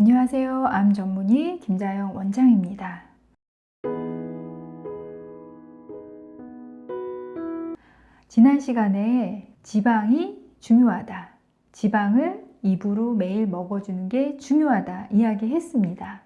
안녕하세요. 암 전문의 김자영 원장입니다. 지난 시간에 지방이 중요하다. 지방을 입으로 매일 먹어주는 게 중요하다 이야기했습니다.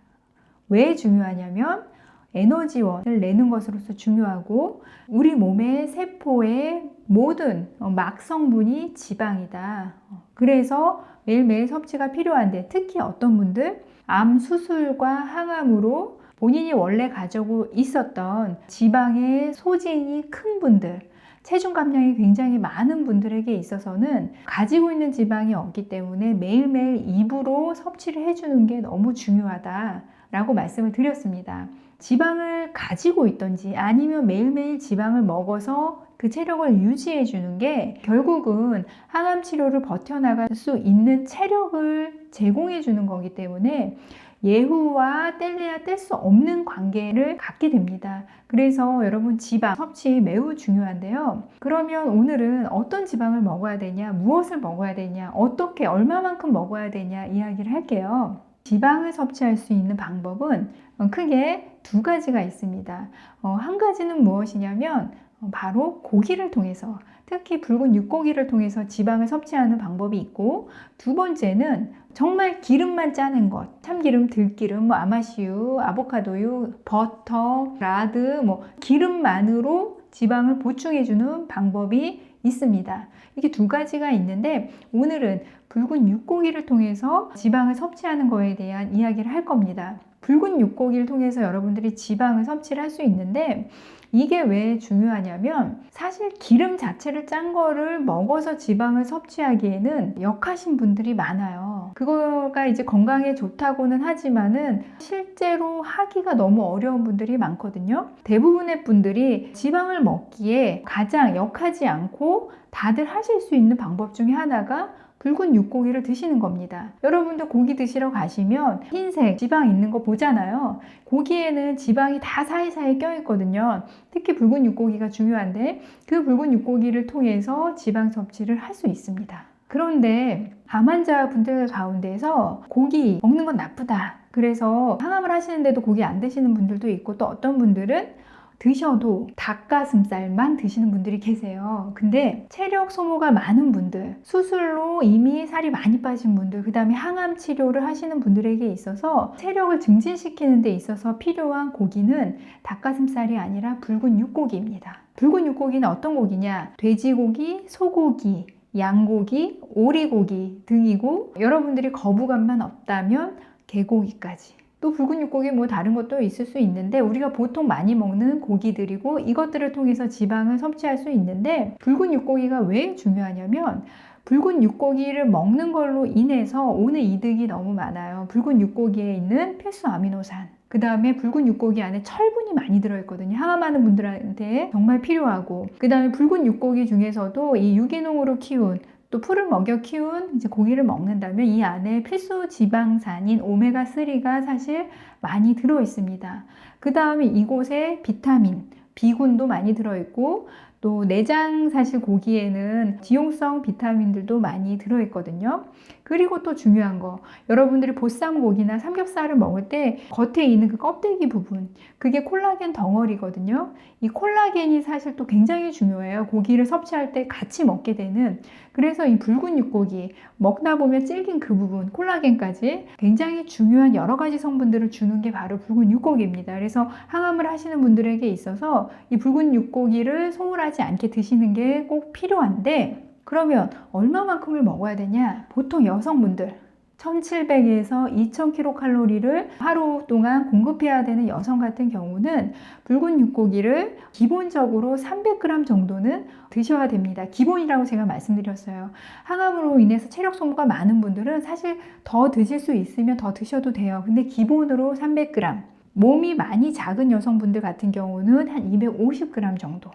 왜 중요하냐면 에너지원을 내는 것으로서 중요하고 우리 몸의 세포의 모든 막성분이 지방이다. 그래서 매일매일 섭취가 필요한데 특히 어떤 분들 암 수술과 항암으로 본인이 원래 가지고 있었던 지방의 소진이 큰 분들 체중 감량이 굉장히 많은 분들에게 있어서는 가지고 있는 지방이 없기 때문에 매일매일 입으로 섭취를 해주는 게 너무 중요하다라고 말씀을 드렸습니다. 지방을 가지고 있던지 아니면 매일매일 지방을 먹어서 그 체력을 유지해 주는 게 결국은 항암 치료를 버텨나갈 수 있는 체력을 제공해 주는 거기 때문에 예후와 뗄래야 뗄 수 없는 관계를 갖게 됩니다. 그래서 여러분 지방 섭취 매우 중요한데요. 그러면 오늘은 어떤 지방을 먹어야 되냐, 무엇을 먹어야 되냐, 어떻게 얼마만큼 먹어야 되냐 이야기를 할게요. 지방을 섭취할 수 있는 방법은 크게 두 가지가 있습니다. 어, 한 가지는 무엇이냐면 어, 바로 고기를 통해서 특히 붉은 육고기를 통해서 지방을 섭취하는 방법이 있고 두 번째는 정말 기름만 짜는 것 참기름, 들기름, 뭐 아마시유, 아보카도유, 버터, 라드 뭐 기름만으로 지방을 보충해주는 방법이 있습니다. 이게 두 가지가 있는데 오늘은 붉은 육고기를 통해서 지방을 섭취하는 거에 대한 이야기를 할 겁니다. 붉은 육고기를 통해서 여러분들이 지방을 섭취를 할 수 있는데 이게 왜 중요하냐면 사실 기름 자체를 짠 거를 먹어서 지방을 섭취하기에는 역하신 분들이 많아요. 그거가 이제 건강에 좋다고는 하지만은 실제로 하기가 너무 어려운 분들이 많거든요. 대부분의 분들이 지방을 먹기에 가장 역하지 않고 다들 하실 수 있는 방법 중에 하나가 붉은 육고기를 드시는 겁니다. 여러분도 고기 드시러 가시면 흰색 지방 있는 거 보잖아요. 고기에는 지방이 다 사이사이 껴있거든요. 특히 붉은 육고기가 중요한데 그 붉은 육고기를 통해서 지방 섭취를 할 수 있습니다. 그런데 암 환자 분들 가운데서 고기 먹는 건 나쁘다. 그래서 항암을 하시는데도 고기 안 드시는 분들도 있고 또 어떤 분들은 드셔도 닭가슴살만 드시는 분들이 계세요. 근데 체력 소모가 많은 분들, 수술로 이미 살이 많이 빠진 분들, 그 다음에 항암 치료를 하시는 분들에게 있어서 체력을 증진시키는 데 있어서 필요한 고기는 닭가슴살이 아니라 붉은 육고기입니다. 붉은 육고기는 어떤 고기냐? 돼지고기, 소고기, 양고기, 오리고기 등이고 여러분들이 거부감만 없다면 개고기까지 또 붉은 육고기 뭐 다른 것도 있을 수 있는데 우리가 보통 많이 먹는 고기들이고 이것들을 통해서 지방을 섭취할 수 있는데 붉은 육고기가 왜 중요하냐면 붉은 육고기를 먹는 걸로 인해서 오는 이득이 너무 많아요. 붉은 육고기에 있는 필수 아미노산. 그 다음에 붉은 육고기 안에 철분이 많이 들어있거든요. 항암하는 분들한테 정말 필요하고. 그 다음에 붉은 육고기 중에서도 이 유기농으로 키운 또 풀을 먹여 키운 이제 고기를 먹는다면 이 안에 필수 지방산인 오메가3가 사실 많이 들어 있습니다. 그 다음에 이곳에 비타민, 비군도 많이 들어있고 또 내장 사실 고기에는 지용성 비타민들도 많이 들어있거든요. 그리고 또 중요한 거 여러분들이 보쌈 고기나 삼겹살을 먹을 때 겉에 있는 그 껍데기 부분 그게 콜라겐 덩어리거든요. 이 콜라겐이 사실 또 굉장히 중요해요. 고기를 섭취할 때 같이 먹게 되는 그래서 이 붉은 육고기 먹다 보면 질긴 그 부분 콜라겐까지 굉장히 중요한 여러 가지 성분들을 주는 게 바로 붉은 육고기입니다. 그래서 항암을 하시는 분들에게 있어서 이 붉은 육고기를 소홀하지 않게 드시는 게 꼭 필요한데 그러면 얼마만큼을 먹어야 되냐? 보통 여성분들 1700에서 2000kcal를 하루 동안 공급해야 되는 여성 같은 경우는 붉은 육고기를 기본적으로 300g 정도는 드셔야 됩니다. 기본이라고 제가 말씀드렸어요. 항암으로 인해서 체력 소모가 많은 분들은 사실 더 드실 수 있으면 더 드셔도 돼요. 근데 기본으로 300g. 몸이 많이 작은 여성분들 같은 경우는 한 250g 정도.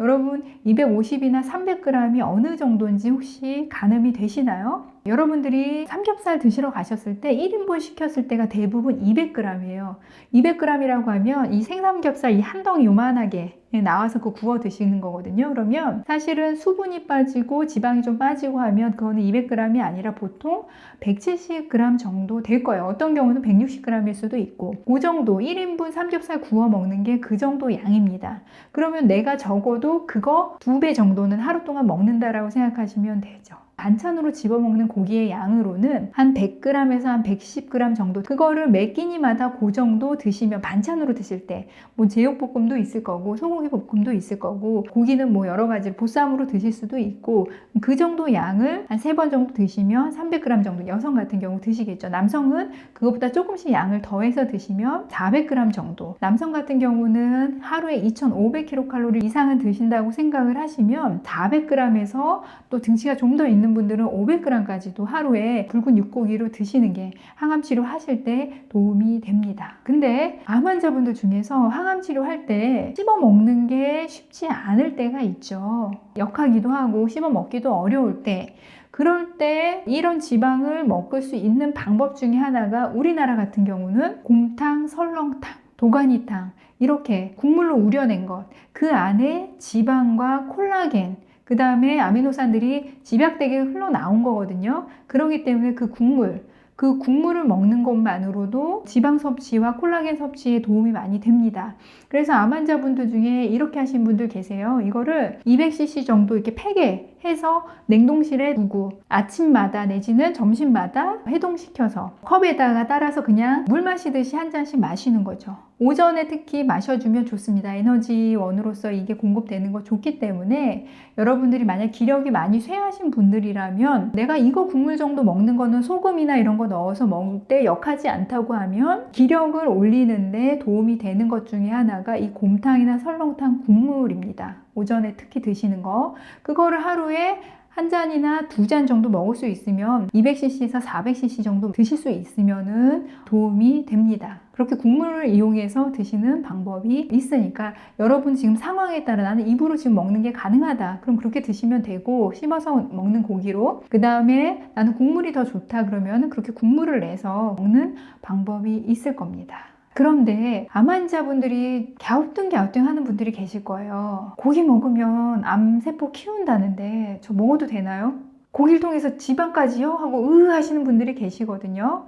여러분 250이나 300g이 어느 정도인지 혹시 가늠이 되시나요? 여러분들이 삼겹살 드시러 가셨을 때 1인분 시켰을 때가 대부분 200g이에요. 200g이라고 하면 이 생삼겹살 이 한 덩이 요만하게 나와서 그 구워 드시는 거거든요. 그러면 사실은 수분이 빠지고 지방이 좀 빠지고 하면 그거는 200g이 아니라 보통 170g 정도 될 거예요. 어떤 경우는 160g일 수도 있고 그 정도 1인분 삼겹살 구워 먹는 게 그 정도 양입니다. 그러면 내가 적어도 그거 두 배 정도는 하루 동안 먹는다라고 생각하시면 되죠. 반찬으로 집어먹는 고기의 양으로는 한 100g에서 한 110g 정도 그거를 매 끼니마다 그 정도 드시면 반찬으로 드실 때 뭐 제육볶음도 있을 거고 소고기 볶음도 있을 거고 고기는 뭐 여러 가지 보쌈으로 드실 수도 있고 그 정도 양을 한 세 번 정도 드시면 300g 정도 여성 같은 경우 드시겠죠. 남성은 그것보다 조금씩 양을 더해서 드시면 400g 정도. 남성 같은 경우는 하루에 2500kcal 이상은 드신다고 생각을 하시면 400g에서 또 등치가 좀 더 있는 분들은 500g까지도 하루에 붉은 육고기로 드시는 게 항암 치료 하실 때 도움이 됩니다. 근데 암 환자분들 중에서 항암 치료할 때 씹어 먹는 게 쉽지 않을 때가 있죠. 역하기도 하고 씹어 먹기도 어려울 때 그럴 때 이런 지방을 먹을 수 있는 방법 중에 하나가 우리나라 같은 경우는 곰탕, 설렁탕, 도가니탕 이렇게 국물로 우려낸 것 그 안에 지방과 콜라겐 그 다음에 아미노산들이 집약되게 흘러나온 거거든요. 그렇기 때문에 그 국물, 그 국물을 먹는 것만으로도 지방 섭취와 콜라겐 섭취에 도움이 많이 됩니다. 그래서 암 환자분들 중에 이렇게 하신 분들 계세요. 이거를 200cc 정도 이렇게 팩에 해서 냉동실에 두고 아침마다 내지는 점심마다 해동시켜서 컵에다가 따라서 그냥 물 마시듯이 한 잔씩 마시는 거죠. 오전에 특히 마셔주면 좋습니다. 에너지원으로서 이게 공급되는 거 좋기 때문에 여러분들이 만약 기력이 많이 쇠하신 분들이라면 내가 이거 국물 정도 먹는 거는 소금이나 이런 거 넣어서 먹을 때 역하지 않다고 하면 기력을 올리는데 도움이 되는 것 중에 하나가 이 곰탕이나 설렁탕 국물입니다. 오전에 특히 드시는 거. 그거를 하루에 한 잔이나 두 잔 정도 먹을 수 있으면 200cc에서 400cc 정도 드실 수 있으면은 도움이 됩니다. 그렇게 국물을 이용해서 드시는 방법이 있으니까 여러분 지금 상황에 따라 나는 입으로 지금 먹는 게 가능하다. 그럼 그렇게 드시면 되고 씹어서 먹는 고기로 그 다음에 나는 국물이 더 좋다 그러면 그렇게 국물을 내서 먹는 방법이 있을 겁니다. 그런데 암 환자분들이 갸우뚱 갸우뚱 하는 분들이 계실 거예요. 고기 먹으면 암세포 키운다는데 저 먹어도 되나요? 고기를 통해서 지방까지요? 하고 으 하시는 분들이 계시거든요.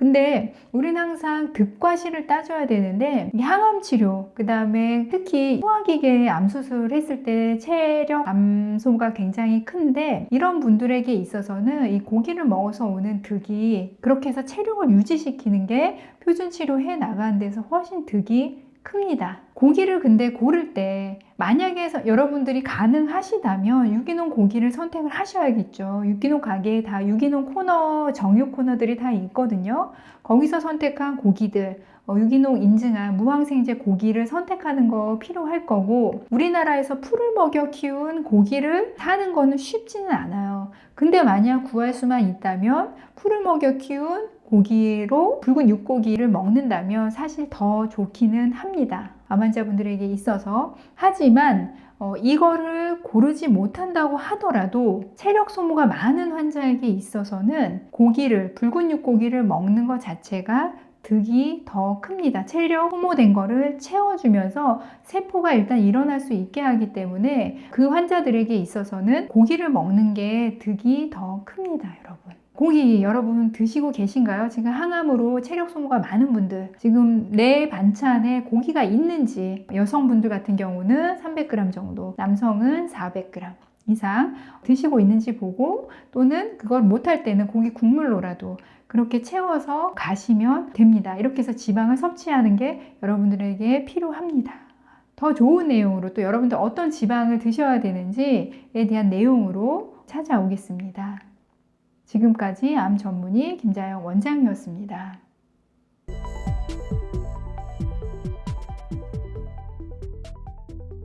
근데 우리는 항상 득과 실을 따져야 되는데 항암 치료, 그 다음에 특히 소화기계 암 수술 했을 때 체력 감소가 굉장히 큰데 이런 분들에게 있어서는 이 고기를 먹어서 오는 득이 그렇게 해서 체력을 유지시키는 게 표준 치료해 나가는 데서 훨씬 득이 큽니다. 고기를 근데 고를 때 만약에 여러분들이 가능하시다면 유기농 고기를 선택을 하셔야겠죠. 유기농 가게에 다 유기농 코너, 정육 코너들이 다 있거든요. 거기서 선택한 고기들, 어, 유기농 인증한 무항생제 고기를 선택하는 거 필요할 거고 우리나라에서 풀을 먹여 키운 고기를 사는 거는 쉽지는 않아요. 근데 만약 구할 수만 있다면 풀을 먹여 키운 고기로 붉은 육고기를 먹는다면 사실 더 좋기는 합니다. 암 환자분들에게 있어서. 하지만 어, 이거를 고르지 못한다고 하더라도 체력 소모가 많은 환자에게 있어서는 고기를, 붉은 육고기를 먹는 것 자체가 득이 더 큽니다. 체력 소모된 거를 채워주면서 세포가 일단 일어날 수 있게 하기 때문에 그 환자들에게 있어서는 고기를 먹는 게 득이 더 큽니다, 여러분. 고기 여러분 드시고 계신가요? 지금 항암으로 체력 소모가 많은 분들 지금 내 반찬에 고기가 있는지 여성분들 같은 경우는 300g 정도 남성은 400g 이상 드시고 있는지 보고 또는 그걸 못할 때는 고기 국물로라도 그렇게 채워서 가시면 됩니다. 이렇게 해서 지방을 섭취하는 게 여러분들에게 필요합니다. 더 좋은 내용으로 또 여러분들 어떤 지방을 드셔야 되는지에 대한 내용으로 찾아오겠습니다. 지금까지 암 전문의 김자영 원장이었습니다.